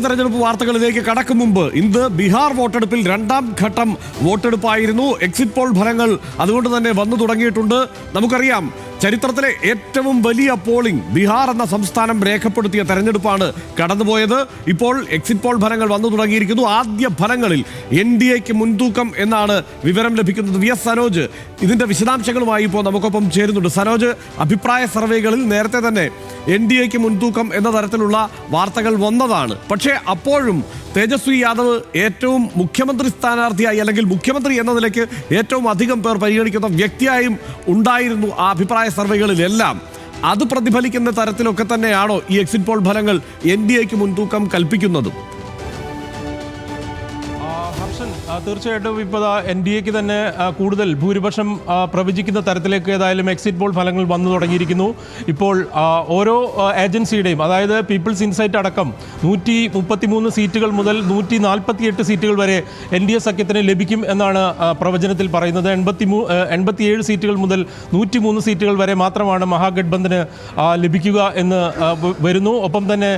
തെരഞ്ഞെടുപ്പ് വാർത്തകളിലേക്ക് കടക്കും മുമ്പ് ഇന്ന് ബീഹാർ വോട്ടെടുപ്പിൽ രണ്ടാം ഘട്ടം വോട്ടെടുപ്പായിരുന്നു. എക്സിറ്റ് പോൾ ഫലങ്ങൾ അതുകൊണ്ട് തന്നെ വന്നു തുടങ്ങിയിട്ടുണ്ട്. നമുക്കറിയാം ചരിത്രത്തിലെ ഏറ്റവും വലിയ പോളിംഗ് ബീഹാർ എന്ന സംസ്ഥാനം രേഖപ്പെടുത്തിയ തെരഞ്ഞെടുപ്പാണ് കടന്നുപോയത്. ഇപ്പോൾ എക്സിറ്റ് പോൾ ഫലങ്ങൾ വന്നു തുടങ്ങിയിരിക്കുന്നു. ആദ്യ ഫലങ്ങളിൽ എൻ ഡി എക്ക് മുൻതൂക്കം എന്നാണ് വിവരം ലഭിക്കുന്നത്. വി എസ് സനോജ് ഇതിന്റെ വിശദാംശങ്ങളുമായി ഇപ്പോൾ നമുക്കൊപ്പം ചേരുന്നുണ്ട്. സനോജ് അഭിപ്രായ സർവേകളിൽ നേരത്തെ തന്നെ എൻ ഡി എക്ക് മുൻതൂക്കം എന്ന തരത്തിലുള്ള വാർത്തകൾ വന്നതാണ്. പക്ഷേ അപ്പോഴും തേജസ്വി യാദവ് ഏറ്റവും മുഖ്യമന്ത്രി സ്ഥാനാർത്ഥിയായി അല്ലെങ്കിൽ മുഖ്യമന്ത്രി എന്ന നിലയ്ക്ക് ഏറ്റവും അധികം പേർ പരിഗണിക്കുന്ന വ്യക്തിയായും ഉണ്ടായിരുന്നു ആ അഭിപ്രായ സർവേകളിലെല്ലാം. അത് പ്രതിഫലിക്കുന്ന തരത്തിലൊക്കെ തന്നെയാണോ ഈ എക്സിറ്റ് പോൾ ഫലങ്ങൾ എൻ ഡി എക്ക് മുൻതൂക്കം കൽപ്പിക്കുന്നതും? തീർച്ചയായിട്ടും ഇപ്പോൾ എൻ ഡി എക്ക് തന്നെ കൂടുതൽ ഭൂരിപക്ഷം പ്രവചിക്കുന്ന തരത്തിലേക്ക് ഏതായാലും എക്സിറ്റ് പോൾ ഫലങ്ങൾ വന്നു തുടങ്ങിയിരിക്കുന്നു. ഇപ്പോൾ ഓരോ ഏജൻസിയുടെയും അതായത് പീപ്പിൾസ് ഇൻസൈറ്റ് അടക്കം നൂറ്റി മുപ്പത്തിമൂന്ന് സീറ്റുകൾ മുതൽ നൂറ്റി നാൽപ്പത്തിയെട്ട് സീറ്റുകൾ വരെ എൻ ഡി എ സഖ്യത്തിന് ലഭിക്കും എന്നാണ് പ്രവചനത്തിൽ പറയുന്നത്. എൺപത്തി മൂ എൺപത്തിയേഴ് സീറ്റുകൾ മുതൽ നൂറ്റി മൂന്ന് സീറ്റുകൾ വരെ മാത്രമാണ് മഹാഗഡ്ബന്ധന് ലഭിക്കുക എന്ന് വരുന്നു. ഒപ്പം തന്നെ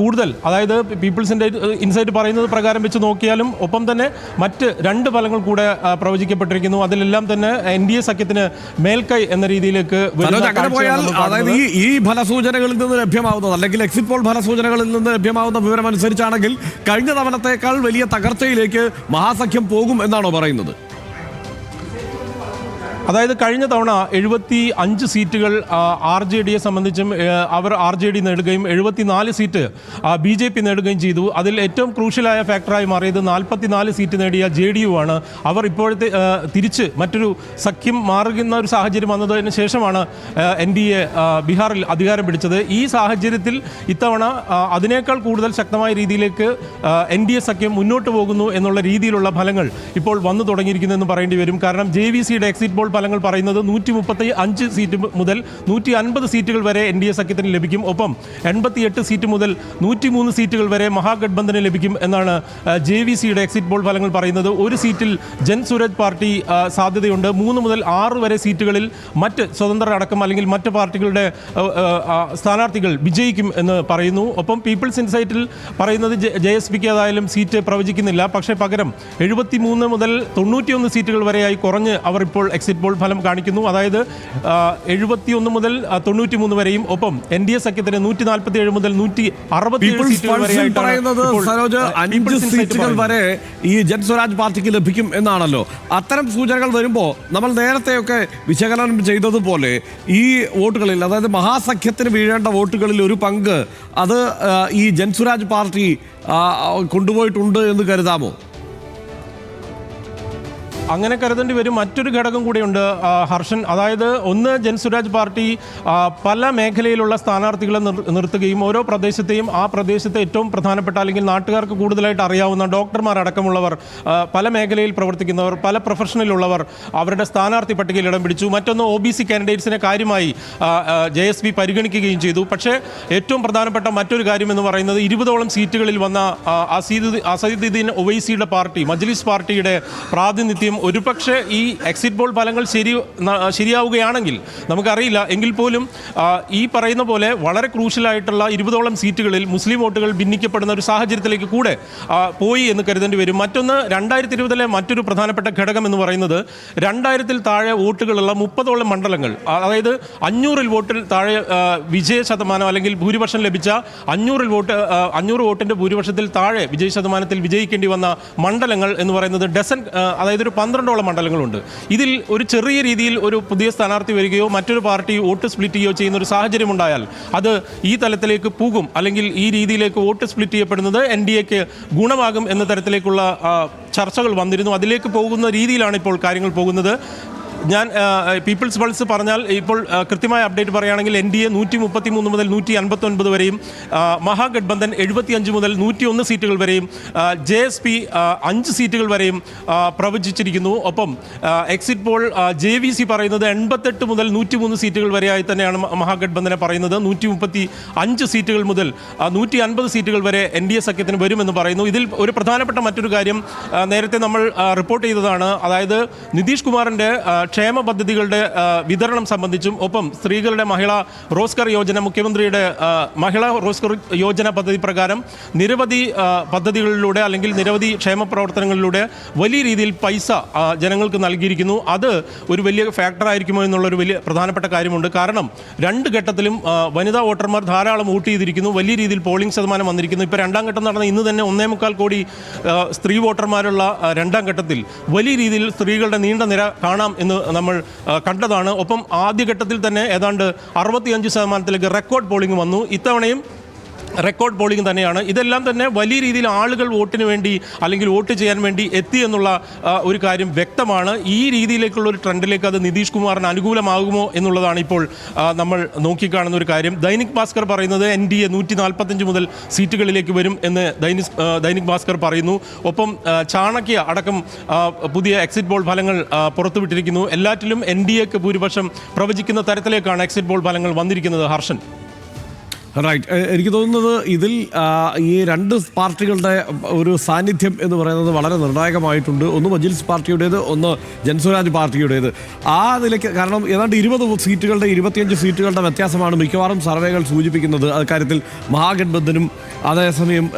കൂടുതൽ അതായത് പീപ്പിൾസിന്റെ ഇൻസൈറ്റ് പറയുന്നത് പ്രകാരം വെച്ച് നോക്കിയാലും ഒപ്പം തന്നെ മറ്റ് രണ്ട് ഫലങ്ങൾ കൂടെ പ്രവചിക്കപ്പെട്ടിരിക്കുന്നു. അതിലെല്ലാം തന്നെ എൻ ഡി എ സഖ്യത്തിന് മേൽക്കൈ എന്ന രീതിയിലേക്ക് അതായത് ഈ ഈ ഫലസൂചനകളിൽ നിന്ന് ലഭ്യമാവുന്നത് അല്ലെങ്കിൽ എക്സിറ്റ് പോൾ ഫലസൂചനകളിൽ നിന്ന് ലഭ്യമാവുന്ന വിവരം അനുസരിച്ചാണെങ്കിൽ കഴിഞ്ഞ തവണത്തേക്കാൾ വലിയ തകർച്ചയിലേക്ക് മഹാസഖ്യം പോകും എന്നാണോ പറയുന്നത്? അതായത് കഴിഞ്ഞ തവണ എഴുപത്തി അഞ്ച് സീറ്റുകൾ ആർ ജെ ഡിയെ സംബന്ധിച്ചും അവർ ആർ ജെ ഡി നേടുകയും എഴുപത്തിനാല് സീറ്റ് ബി ജെ പി നേടുകയും ചെയ്തു. അതിൽ ഏറ്റവും ക്രൂഷ്യലായ ഫാക്ടറായി മാറിയത് നാൽപ്പത്തിനാല് സീറ്റ് നേടിയ ജെ ഡി യു ആണ്. അവർ ഇപ്പോഴത്തെ തിരിച്ച് മറ്റൊരു സഖ്യം മാറുന്ന ഒരു സാഹചര്യം വന്നതിന് ശേഷമാണ് എൻ ഡി എ ബീഹാറിൽ അധികാരം പിടിച്ചത്. ഈ സാഹചര്യത്തിൽ ഇത്തവണ അതിനേക്കാൾ കൂടുതൽ ശക്തമായ രീതിയിലേക്ക് എൻ ഡി എ സഖ്യം മുന്നോട്ട് പോകുന്നു എന്നുള്ള രീതിയിലുള്ള ഫലങ്ങൾ ഇപ്പോൾ വന്നു തുടങ്ങിയിരിക്കുന്നു എന്ന് പറയേണ്ടി വരും. കാരണം ജെ വി സിയുടെ എക്സിറ്റ് പോൾ ഫലങ്ങൾ പറയുന്നത് നൂറ്റി മുപ്പത്തി അഞ്ച് സീറ്റ് മുതൽ നൂറ്റി അൻപത് സീറ്റുകൾ വരെ എൻ ഡി എ സഖ്യത്തിന് ലഭിക്കും. ഒപ്പം എൺപത്തിയെട്ട് സീറ്റ് മുതൽ നൂറ്റി മൂന്ന് സീറ്റുകൾ വരെ മഹാഗഡ്ബന്ധന് ലഭിക്കും എന്നാണ് ജെ വി സിയുടെ എക്സിറ്റ് പോൾ ഫലങ്ങൾ പറയുന്നത്. ഒരു സീറ്റിൽ ജൻ സൂരജ് പാർട്ടി സാധ്യതയുണ്ട്. മൂന്ന് മുതൽ ആറ് വരെ സീറ്റുകളിൽ മറ്റ് സ്വതന്ത്രരടക്കം അല്ലെങ്കിൽ മറ്റ് പാർട്ടികളുടെ സ്ഥാനാർത്ഥികൾ വിജയിക്കും എന്ന് പറയുന്നു. ഒപ്പം പീപ്പിൾസ് ഇൻസൈറ്റിൽ പറയുന്നത് ജെ എസ് പിക്ക് ഏതായാലും സീറ്റ് പ്രവചിക്കുന്നില്ല. പക്ഷേ പകരം എഴുപത്തി മൂന്ന് മുതൽ തൊണ്ണൂറ്റിയൊന്ന് സീറ്റുകൾ വരെയായി കുറഞ്ഞ് അവർ ഇപ്പോൾ എക്സിറ്റ് പോൾ ഫലം കാണിക്കുന്നു. അതായത് എഴുപത്തിയൊന്ന് മുതൽ തൊണ്ണൂറ്റി മൂന്ന് വരെയും ഒപ്പം എൻ ഡി എ സഖ്യത്തിന് നൂറ്റി നാൽപ്പത്തി ഏഴ് മുതൽ നൂറ്റി അറുപത്തി സീറ്റുകൾ ഇപ്പോൾ. വരെ ഈ ജൻ സ്വരാജ് പാർട്ടിക്ക് ലഭിക്കും എന്നാണല്ലോ. അത്തരം സൂചനകൾ വരുമ്പോൾ നമ്മൾ നേരത്തെയൊക്കെ വിശകലനം ചെയ്തതുപോലെ ഈ വോട്ടുകളിൽ അതായത് മഹാസഖ്യത്തിന് വീഴേണ്ട വോട്ടുകളിൽ ഒരു പങ്ക് അത് ഈ ജൻസുരാജ് പാർട്ടി കൊണ്ടുപോയിട്ടുണ്ട് എന്ന് കരുതാമോ? അങ്ങനെ കരുതേണ്ടി വരും. മറ്റൊരു ഘടകം കൂടിയുണ്ട് ഹർഷൻ. അതായത് ഒന്ന് ജൻസുരാജ് പാർട്ടി പല മേഖലയിലുള്ള സ്ഥാനാർത്ഥികളെ നിർ- നിർത്തുകയും ഓരോ പ്രദേശത്തെയും ആ പ്രദേശത്തെ ഏറ്റവും പ്രധാനപ്പെട്ട അല്ലെങ്കിൽ നാട്ടുകാർക്ക് കൂടുതലായിട്ട് അറിയാവുന്ന ഡോക്ടർമാരടക്കമുള്ളവർ പല മേഖലയിൽ പ്രവർത്തിക്കുന്നവർ പല പ്രൊഫഷനിലുള്ളവർ അവരുടെ സ്ഥാനാർത്ഥി പട്ടികയിൽ ഇടം പിടിച്ചു. മറ്റൊന്ന് ഒ ബി സി കാൻഡിഡേറ്റ്സിനെ കാര്യമായി ജെ എസ് പി പരിഗണിക്കുകയും ചെയ്തു. പക്ഷേ ഏറ്റവും പ്രധാനപ്പെട്ട മറ്റൊരു കാര്യം എന്ന് പറയുന്നത് ഇരുപതോളം സീറ്റുകളിൽ വന്ന അസീദുദ്ദീൻ ഒവൈസിയുടെ പാർട്ടി മജ്ലിസ് പാർട്ടിയുടെ പ്രാതിനിധ്യം ഒരുപക്ഷെ ഈ എക്സിറ്റ് പോൾ ഫലങ്ങൾ ശരി ശരിയാവുകയാണെങ്കിൽ നമുക്കറിയില്ല. എങ്കിൽ പോലും ഈ പറയുന്ന പോലെ വളരെ ക്രൂഷ്യലായിട്ടുള്ള ഇരുപതോളം സീറ്റുകളിൽ മുസ്ലിം വോട്ടുകൾ ഭിന്നിക്കപ്പെടുന്ന ഒരു സാഹചര്യത്തിലേക്ക് കൂടെ പോയി എന്ന് കരുതേണ്ടി വരും. മറ്റൊന്ന് രണ്ടായിരത്തി ഇരുപതിലെ മറ്റൊരു പ്രധാനപ്പെട്ട ഘടകം എന്ന് പറയുന്നത് രണ്ടായിരത്തിൽ താഴെ വോട്ടുകളുള്ള മുപ്പതോളം മണ്ഡലങ്ങൾ അതായത് അഞ്ഞൂറിൽ വോട്ടിൽ താഴെ വിജയ ശതമാനം അല്ലെങ്കിൽ ഭൂരിപക്ഷം ലഭിച്ച അഞ്ഞൂറിൽ വോട്ട് അഞ്ഞൂറ് വോട്ടിന്റെ ഭൂരിപക്ഷത്തിൽ താഴെ വിജയ ശതമാനത്തിൽ വിജയിക്കേണ്ടി വന്ന മണ്ഡലങ്ങൾ എന്ന് പറയുന്നത് ഡസൻ അതായത് ഒരു പന്ത്രണ്ടോളം മണ്ഡലങ്ങളുണ്ട്. ഇതിൽ ഒരു ചെറിയ രീതിയിൽ ഒരു പുതിയ സ്ഥാനാർത്ഥി വരികയോ മറ്റൊരു പാർട്ടി വോട്ട് സ്പ്ലിറ്റ് ചെയ്യുകയോ ചെയ്യുന്ന ഒരു സാഹചര്യം ഉണ്ടായാൽ അത് ഈ തലത്തിലേക്ക് പോകും. അല്ലെങ്കിൽ ഈ രീതിയിലേക്ക് വോട്ട് സ്പ്ലിറ്റ് ചെയ്യപ്പെടുന്നത് എൻ ഡി എക്ക് ഗുണമാകും എന്ന തരത്തിലേക്കുള്ള ചർച്ചകൾ വന്നിരുന്നു. അതിലേക്ക് പോകുന്ന രീതിയിലാണ് ഇപ്പോൾ കാര്യങ്ങൾ പോകുന്നത്. ഞാൻ പീപ്പിൾസ് പൾസ് പറഞ്ഞാൽ ഇപ്പോൾ കൃത്യമായ അപ്ഡേറ്റ് പറയുകയാണെങ്കിൽ എൻ ഡി എ നൂറ്റി മുപ്പത്തി മൂന്ന് മുതൽ നൂറ്റി അൻപത്തി ഒൻപത് വരെയും മഹാഗഡ്ബന്ധൻ എഴുപത്തി അഞ്ച് മുതൽ നൂറ്റി ഒന്ന് സീറ്റുകൾ വരെയും ജെ എസ് പി അഞ്ച് സീറ്റുകൾ വരെയും പ്രവചിച്ചിരിക്കുന്നു. ഒപ്പം exit poll J V C പറയുന്നത് എൺപത്തെട്ട് മുതൽ നൂറ്റി മൂന്ന് സീറ്റുകൾ വരെയായി തന്നെയാണ് മഹാഗഡ്ബന്ധനെ പറയുന്നത്. നൂറ്റി മുപ്പത്തി അഞ്ച് സീറ്റുകൾ മുതൽ നൂറ്റി അൻപത് സീറ്റുകൾ വരെ എൻ ഡി എ സഖ്യത്തിന് വരുമെന്ന് പറയുന്നു. ഇതിൽ ഒരു പ്രധാനപ്പെട്ട മറ്റൊരു കാര്യം നേരത്തെ നമ്മൾ റിപ്പോർട്ട് ചെയ്തതാണ്. അതായത് നിതീഷ് കുമാറിന്റെ ക്ഷേമ പദ്ധതികളുടെ വിതരണം സംബന്ധിച്ചും ഒപ്പം സ്ത്രീകളുടെ മഹിളാ റോസ്കർ യോജന മുഖ്യമന്ത്രിയുടെ മഹിളാ റോസ്കർ യോജന പദ്ധതി പ്രകാരം നിരവധി പദ്ധതികളിലൂടെ അല്ലെങ്കിൽ നിരവധി ക്ഷേമ പ്രവർത്തനങ്ങളിലൂടെ വലിയ രീതിയിൽ പൈസ ജനങ്ങൾക്ക് നൽകിയിരിക്കുന്നു. അത് ഒരു വലിയ ഫാക്ടറായിരിക്കുമോ എന്നുള്ളൊരു വലിയ പ്രധാനപ്പെട്ട കാര്യമുണ്ട്. കാരണം രണ്ട് ഘട്ടത്തിലും വനിതാ വോട്ടർമാർ ധാരാളം വോട്ട് ചെയ്തിരിക്കുന്നു. വലിയ രീതിയിൽ പോളിംഗ് ശതമാനം വന്നിരിക്കുന്നു. ഇപ്പോൾ രണ്ടാം ഘട്ടം നടന്ന ഇന്ന് തന്നെ ഒന്നേ മുക്കാൽ കോടി സ്ത്രീ വോട്ടർമാരുള്ള രണ്ടാം ഘട്ടത്തിൽ വലിയ രീതിയിൽ സ്ത്രീകളുടെ നീണ്ട നിര കാണാം എന്ന് നമ്മൾ കണ്ടതാണ്. ഒപ്പം ആദ്യഘട്ടത്തിൽ തന്നെ ഏതാണ്ട് അറുപത്തിയഞ്ച് ശതമാനത്തിലേക്ക് റെക്കോർഡ് പോളിംഗ് വന്നു. ഇത്തവണയും റെക്കോർഡ് പോളിംഗ് തന്നെയാണ്. ഇതെല്ലാം തന്നെ വലിയ രീതിയിൽ ആളുകൾ വോട്ടിന് വേണ്ടി അല്ലെങ്കിൽ വോട്ട് ചെയ്യാൻ വേണ്ടി എത്തി എന്നുള്ള ഒരു കാര്യം വ്യക്തമാണ്. ഈ രീതിയിലേക്കുള്ള ഒരു ട്രെൻഡിലേക്ക് അത് നിതീഷ് കുമാറിന് അനുകൂലമാകുമോ എന്നുള്ളതാണ് ഇപ്പോൾ നമ്മൾ നോക്കിക്കാണുന്ന ഒരു കാര്യം. ദൈനിക് ഭാസ്കർ പറയുന്നത് എൻ ഡി എ നൂറ്റി നാൽപ്പത്തഞ്ച് മുതൽ സീറ്റുകളിലേക്ക് വരും എന്ന് ദൈനിക് ദൈനിക് ഭാസ്കർ പറയുന്നു. ഒപ്പം ചാണക്യ അടക്കം പുതിയ എക്സിറ്റ് പോൾ ഫലങ്ങൾ പുറത്തുവിട്ടിരിക്കുന്നു. എല്ലാറ്റിലും എൻ ഡി എക്ക് ഭൂരിപക്ഷം പ്രവചിക്കുന്ന തരത്തിലേക്കാണ് എക്സിറ്റ് പോൾ ഫലങ്ങൾ വന്നിരിക്കുന്നത്. ഹർഷൻ. റൈറ്റ് എനിക്ക് തോന്നുന്നത് ഇതിൽ ഈ രണ്ട് പാർട്ടികളുടെ ഒരു സാന്നിധ്യം എന്ന് പറയുന്നത് വളരെ നിർണായകമായിട്ടുണ്ട്. ഒന്ന് മജിൽസ് പാർട്ടിയുടേത് ഒന്ന് ജൻസ്വരാജ് പാർട്ടിയുടേത്. ആ നിലയ്ക്ക് കാരണം ഏതാണ്ട് ഇരുപത് സീറ്റുകളുടെ ഇരുപത്തിയഞ്ച് സീറ്റുകളുടെ വ്യത്യാസമാണ് മിക്കവാറും സർവേകൾ സൂചിപ്പിക്കുന്നത്. അക്കാര്യത്തിൽ മഹാഗഡ്ബന്ധനും അതേസമയം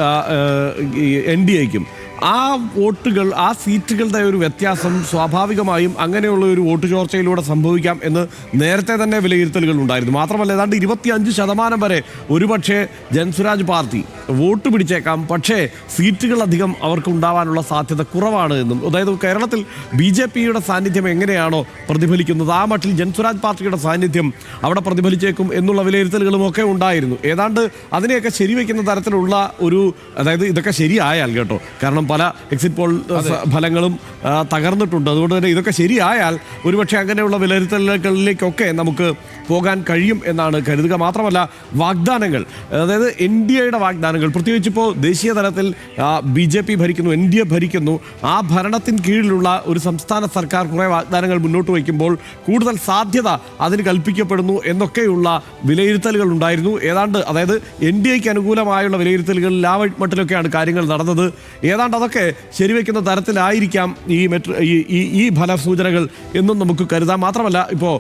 എൻ ഡി എക്കും. ആ വോട്ടുകൾ ആ സീറ്റുകളുടെ ഒരു വ്യത്യാസം സ്വാഭാവികമായും അങ്ങനെയുള്ള ഒരു വോട്ട് ചോർച്ചയിലൂടെ സംഭവിക്കാം എന്ന് നേരത്തെ തന്നെ വിലയിരുത്തലുകൾ ഉണ്ടായിരുന്നു. മാത്രമല്ല ഏതാണ്ട് ഇരുപത്തിയഞ്ച് ശതമാനം വരെ ഒരുപക്ഷെ ജൻസ്വരാജ് പാർട്ടി വോട്ട് പിടിച്ചേക്കാം. പക്ഷേ സീറ്റുകൾ അധികം അവർക്ക് ഉണ്ടാവാനുള്ള സാധ്യത കുറവാണ് എന്നും. അതായത് കേരളത്തിൽ ബി ജെ പിയുടെ സാന്നിധ്യം എങ്ങനെയാണോ പ്രതിഫലിക്കുന്നത്? ആ മട്ടിൽ ജൻസ്വരാജ് പാർട്ടിയുടെ സാന്നിധ്യം അവിടെ പ്രതിഫലിച്ചേക്കും എന്നുള്ള വിലയിരുത്തലുകളും ഒക്കെ ഉണ്ടായിരുന്നു. ഏതാണ്ട് അതിനെയൊക്കെ ശരിവെക്കുന്ന തരത്തിലുള്ള ഒരു അതായത് ഇതൊക്കെ ശരിയായാൽ കേട്ടോ. കാരണം പല എക്സിറ്റ് പോൾ ഫലങ്ങളും തകർന്നിട്ടുണ്ട്. അതുകൊണ്ട് തന്നെ ഇതൊക്കെ ശരിയായാൽ ഒരുപക്ഷെ അങ്ങനെയുള്ള വിലയിരുത്തലുകളിലേക്കൊക്കെ നമുക്ക് പോകാൻ കഴിയും എന്നാണ് കരുതുക. മാത്രമല്ല വാഗ്ദാനങ്ങൾ അതായത് എൻ ഡി എയുടെ വാഗ്ദാനങ്ങൾ പ്രത്യേകിച്ച് ഇപ്പോൾ ദേശീയ തലത്തിൽ ബി ജെ പി ഭരിക്കുന്നു എൻ ഡി എ ഭരിക്കുന്നു ആ ഭരണത്തിന് കീഴിലുള്ള ഒരു സംസ്ഥാന സർക്കാർ കുറേ വാഗ്ദാനങ്ങൾ മുന്നോട്ട് വയ്ക്കുമ്പോൾ കൂടുതൽ സാധ്യത അതിന് കൽപ്പിക്കപ്പെടുന്നു എന്നൊക്കെയുള്ള വിലയിരുത്തലുകൾ ഉണ്ടായിരുന്നു. ഏതാണ്ട് അതായത് എൻ ഡി എക്ക് അനുകൂലമായുള്ള വിലയിരുത്തലുകളിൽ ആ മട്ടിലൊക്കെയാണ് കാര്യങ്ങൾ നടന്നത്. ഏതാണ്ട് അതൊക്കെ ശരിവെക്കുന്ന തരത്തിലായിരിക്കാം ഈ മെട്രോ ഈ ഈ ഫലസൂചനകൾ എന്നും നമുക്ക് കരുതാം. മാത്രമല്ല ഇപ്പോൾ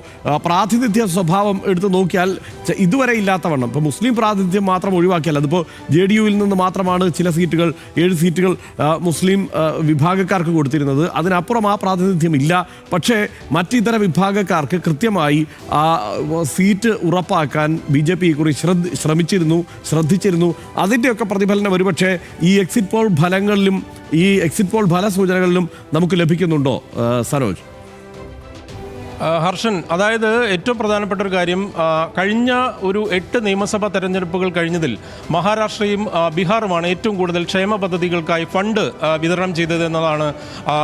പ്രാതിനിധ്യ സ്വഭാവം എടുത്ത് നോക്കിയാൽ ഇതുവരെ ഇല്ലാത്തവണ്ണം. ഇപ്പോൾ മുസ്ലിം പ്രാതിനിധ്യം മാത്രം ഒഴിവാക്കിയാൽ അതിപ്പോൾ ജെ ഡി യുവിൽ നിന്ന് മാത്രമാണ് ചില സീറ്റുകൾ ഏഴ് സീറ്റുകൾ മുസ്ലിം വിഭാഗക്കാർക്ക് കൊടുത്തിരുന്നത്. അതിനപ്പുറം ആ പ്രാതിനിധ്യം ഇല്ല. പക്ഷേ മറ്റിതര വിഭാഗക്കാർക്ക് കൃത്യമായി ആ സീറ്റ് ഉറപ്പാക്കാൻ ബി ജെ പി കുറി ശ്രദ്ധ ശ്രമിച്ചിരുന്നു ശ്രദ്ധിച്ചിരുന്നു. അതിന്റെയൊക്കെ പ്രതിഫലനം ഒരുപക്ഷെ ഈ എക്സിറ്റ് പോൾ ഫലങ്ങളിലും ഈ എക്സിറ്റ് പോൾ ഫല സൂചനകളിലും നമുക്ക് ലഭിക്കുന്നുണ്ടോ സരോജ് ഹർഷൻ അതായത് ഏറ്റവും പ്രധാനപ്പെട്ട ഒരു കാര്യം കഴിഞ്ഞ ഒരു എട്ട് നിയമസഭാ തെരഞ്ഞെടുപ്പുകൾ കഴിഞ്ഞതിൽ മഹാരാഷ്ട്രയും ബീഹാറുമാണ് ഏറ്റവും കൂടുതൽ ക്ഷേമ പദ്ധതികൾക്കായി ഫണ്ട് വിതരണം ചെയ്തത് എന്നതാണ്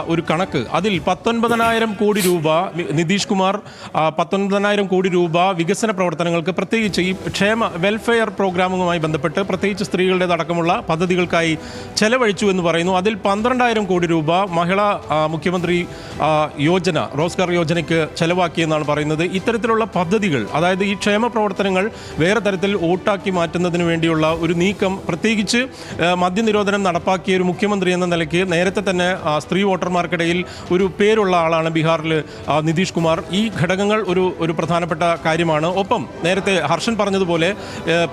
ഒരു കണക്ക്. അതിൽ പത്തൊൻപതിനായിരം കോടി രൂപ നിതീഷ് കുമാർ പത്തൊൻപതിനായിരം കോടി രൂപ വികസന പ്രവർത്തനങ്ങൾക്ക് പ്രത്യേകിച്ച് ഈ ക്ഷേമ വെൽഫെയർ പ്രോഗ്രാമുമായി ബന്ധപ്പെട്ട് പ്രത്യേകിച്ച് സ്ത്രീകളുടേതടക്കമുള്ള പദ്ധതികൾക്കായി ചെലവഴിച്ചു എന്ന് പറയുന്നു. അതിൽ പന്ത്രണ്ടായിരം കോടി രൂപ മഹിളാ മുഖ്യമന്ത്രി യോജന റോസ്ഗാർ യോജനയ്ക്ക് ചെലവാക്കിയെന്നാണ് പറയുന്നത്. ഇത്തരത്തിലുള്ള പദ്ധതികൾ അതായത് ഈ ക്ഷേമ പ്രവർത്തനങ്ങൾ വേറെ തരത്തിൽ വോട്ടാക്കി മാറ്റുന്നതിന് വേണ്ടിയുള്ള ഒരു നീക്കം പ്രത്യേകിച്ച് മദ്യനിരോധനം നടപ്പാക്കിയ ഒരു മുഖ്യമന്ത്രി എന്ന നിലയ്ക്ക് നേരത്തെ തന്നെ സ്ത്രീ വോട്ടർമാർക്കിടയിൽ ഒരു പേരുള്ള ആളാണ് ബീഹാറിൽ നിതീഷ് കുമാർ. ഈ ഘടകങ്ങൾ ഒരു ഒരു പ്രധാനപ്പെട്ട കാര്യമാണ്. ഒപ്പം നേരത്തെ ഹർഷൻ പറഞ്ഞതുപോലെ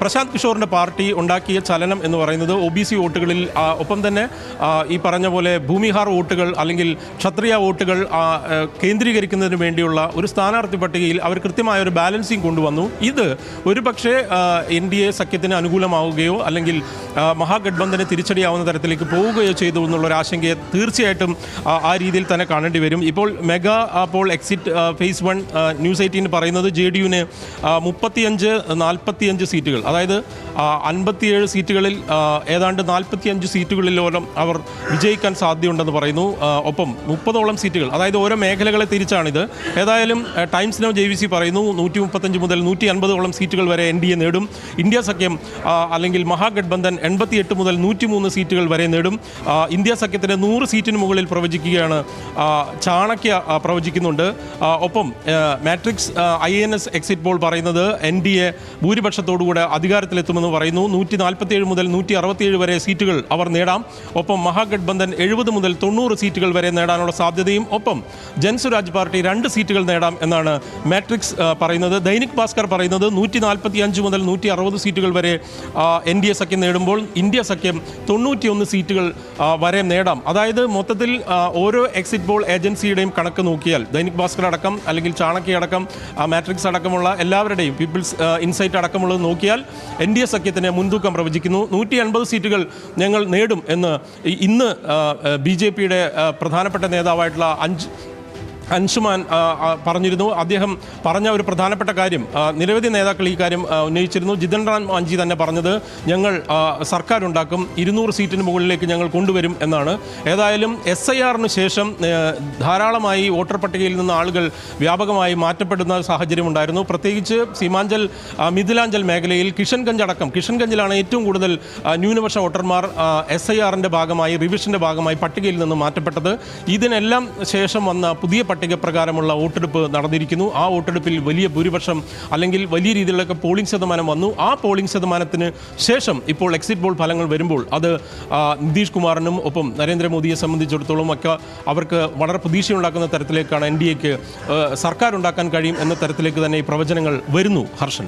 പ്രശാന്ത് കിഷോറിന്റെ പാർട്ടി ഉണ്ടാക്കിയ ചലനം എന്ന് പറയുന്നത് ഒ ബി സി വോട്ടുകളിൽ ഒപ്പം തന്നെ ഈ പറഞ്ഞ പോലെ ഭൂമിഹാർ വോട്ടുകൾ അല്ലെങ്കിൽ ക്ഷത്രിയ വോട്ടുകൾ കേന്ദ്രീകരിക്കുന്നതിന് വേണ്ടിയുള്ള ഒരു സ്ഥാനാർത്ഥി പട്ടികയിൽ അവർ കൃത്യമായ ഒരു ബാലൻസിങ് കൊണ്ടുവന്നു. ഇത് ഒരുപക്ഷെ എൻ ഡി എ സഖ്യത്തിന് അനുകൂലമാവുകയോ അല്ലെങ്കിൽ മഹാഗഡ്ബന്ധന് തിരിച്ചടിയാവുന്ന തരത്തിലേക്ക് പോവുകയോ ചെയ്തു എന്നുള്ള ഒരു ആശങ്കയെ തീർച്ചയായിട്ടും ആ, രീതിയിൽ തന്നെ കാണേണ്ടി വരും. ഇപ്പോൾ മെഗാ അപ്പോൾ exit phase one news eighteen പറയുന്നത് ജെ ഡി യുവിന് മുപ്പത്തിയഞ്ച് നാൽപ്പത്തിയഞ്ച് സീറ്റുകൾ അതായത് അൻപത്തിയേഴ് സീറ്റുകളിൽ ഏതാണ്ട് ഏതാണ്ട് നാൽപ്പത്തിയഞ്ച് സീറ്റുകളിലോളം അവർ വിജയിക്കാൻ സാധ്യതയുണ്ടെന്ന് പറയുന്നു. ഒപ്പം മുപ്പതോളം സീറ്റുകൾ അതായത് ഓരോ മേഖലകളെ തിരിച്ചാണിത്. ഏതായാലും ആ, Times Now J V C പറയുന്നു നൂറ്റി മുപ്പത്തഞ്ച് മുതൽ നൂറ്റി അൻപതോളം സീറ്റുകൾ വരെ എൻ ഡി എ നേടും. ഇന്ത്യ സഖ്യം അല്ലെങ്കിൽ മഹാഗഡ്ബന്ധൻ എൺപത്തിയെട്ട് മുതൽ നൂറ്റി മൂന്ന് സീറ്റുകൾ വരെ നേടും. ഇന്ത്യ സഖ്യത്തിന് നൂറ് സീറ്റിന് മുകളിൽ പ്രവചിക്കുകയാണ് ചാണക്യ പ്രവചിക്കുന്നുണ്ട്. ഒപ്പം Matrix I N S exit poll പറയുന്നത് എൻ ഡി എ ഭൂരിപക്ഷത്തോടുകൂടെ അധികാരത്തിലെത്തുമെന്ന് പറയുന്നു. നൂറ്റി നാൽപ്പത്തിയേഴ് മുതൽ നൂറ്റി അറുപത്തിയേഴ് വരെ സീറ്റുകൾ അവർ നേടാം. ഒപ്പം മഹാഗഡ്ബന്ധൻ എഴുപത് മുതൽ തൊണ്ണൂറ് സീറ്റുകൾ വരെ നേടാനുള്ള സാധ്യതയും ഒപ്പം ജൻസുരാജ് പാർട്ടി രണ്ട് സീറ്റുകൾ നേടാം എന്നാണ് മാട്രിക്സ് പറയുന്നത്. ദൈനിക് ഭാസ്കർ പറയുന്നത് നൂറ്റി നാൽപ്പത്തി അഞ്ച് മുതൽ നൂറ്റി അറുപത് സീറ്റുകൾ വരെ എൻ ഡി എ സഖ്യം നേടുമ്പോൾ ഇന്ത്യ സഖ്യം തൊണ്ണൂറ്റിയൊന്ന് സീറ്റുകൾ വരെ നേടാം. അതായത് മൊത്തത്തിൽ ഓരോ എക്സിറ്റ് പോൾ ഏജൻസിയുടെയും കണക്ക് നോക്കിയാൽ ദൈനിക് ഭാസ്കർ അടക്കം അല്ലെങ്കിൽ ചാണക്യ അടക്കം മാട്രിക്സ് അടക്കമുള്ള എല്ലാവരുടെയും പീപ്പിൾസ് ഇൻസൈറ്റ് അടക്കമുള്ളത് നോക്കിയാൽ എൻ ഡി എ സഖ്യത്തിന് മുൻതൂക്കം പ്രവചിക്കുന്നു. നൂറ്റി അൻപത് സീറ്റുകൾ ഞങ്ങൾ നേടും എന്ന് ഇന്ന് ബി ജെ പിയുടെ പ്രധാനപ്പെട്ട നേതാവായിട്ടുള്ള അഞ്ച് അൻഷുമാൻ പറഞ്ഞിരുന്നു. അദ്ദേഹം പറഞ്ഞ ഒരു പ്രധാനപ്പെട്ട കാര്യം നിരവധി നേതാക്കൾ ഈ കാര്യം ഉന്നയിച്ചിരുന്നു. ജിതൻ റാം മാഞ്ചി തന്നെ പറഞ്ഞത് ഞങ്ങൾ സർക്കാർ ഉണ്ടാക്കും ഇരുന്നൂറ് സീറ്റിന് മുകളിലേക്ക് ഞങ്ങൾ കൊണ്ടുവരും എന്നാണ്. ഏതായാലും എസ് ഐ ആറിന് ശേഷം ധാരാളമായി വോട്ടർ പട്ടികയിൽ നിന്ന് ആളുകൾ വ്യാപകമായി മാറ്റപ്പെടുന്ന സാഹചര്യം ഉണ്ടായിരുന്നു. പ്രത്യേകിച്ച് സീമാഞ്ചൽ മിഥിലാഞ്ചൽ മേഖലയിൽ കിഷൻഗഞ്ച് അടക്കം കിഷൻഗഞ്ചിലാണ് ഏറ്റവും കൂടുതൽ ന്യൂനപക്ഷ വോട്ടർമാർ എസ് ഐ ആറിന്റെ ഭാഗമായി റിവിഷന്റെ ഭാഗമായി പട്ടികയിൽ നിന്ന് മാറ്റപ്പെട്ടത്. ഇതിനെല്ലാം ശേഷം വന്ന പുതിയ പട്ടിക പ്രകാരമുള്ള വോട്ടെടുപ്പ് നടന്നിരിക്കുന്നു. ആ വോട്ടെടുപ്പിൽ വലിയ ഭൂരിപക്ഷം അല്ലെങ്കിൽ വലിയ രീതിയിലൊക്കെ പോളിംഗ് ശതമാനം വന്നു. ആ പോളിംഗ് ശതമാനത്തിന് ശേഷം ഇപ്പോൾ എക്സിറ്റ് പോൾ ഫലങ്ങൾ വരുമ്പോൾ അത് നിതീഷ് കുമാറിനും ഒപ്പം നരേന്ദ്രമോദിയെ സംബന്ധിച്ചിടത്തോളം ഒക്കെ അവർക്ക് വളരെ പ്രതീക്ഷയുണ്ടാക്കുന്ന തരത്തിലേക്കാണ് എൻ ഡി എക്ക് സർക്കാർ ഉണ്ടാക്കാൻ കഴിയും എന്ന തരത്തിലേക്ക് തന്നെ ഈ പ്രവചനങ്ങൾ വരുന്നു ഹർഷൻ.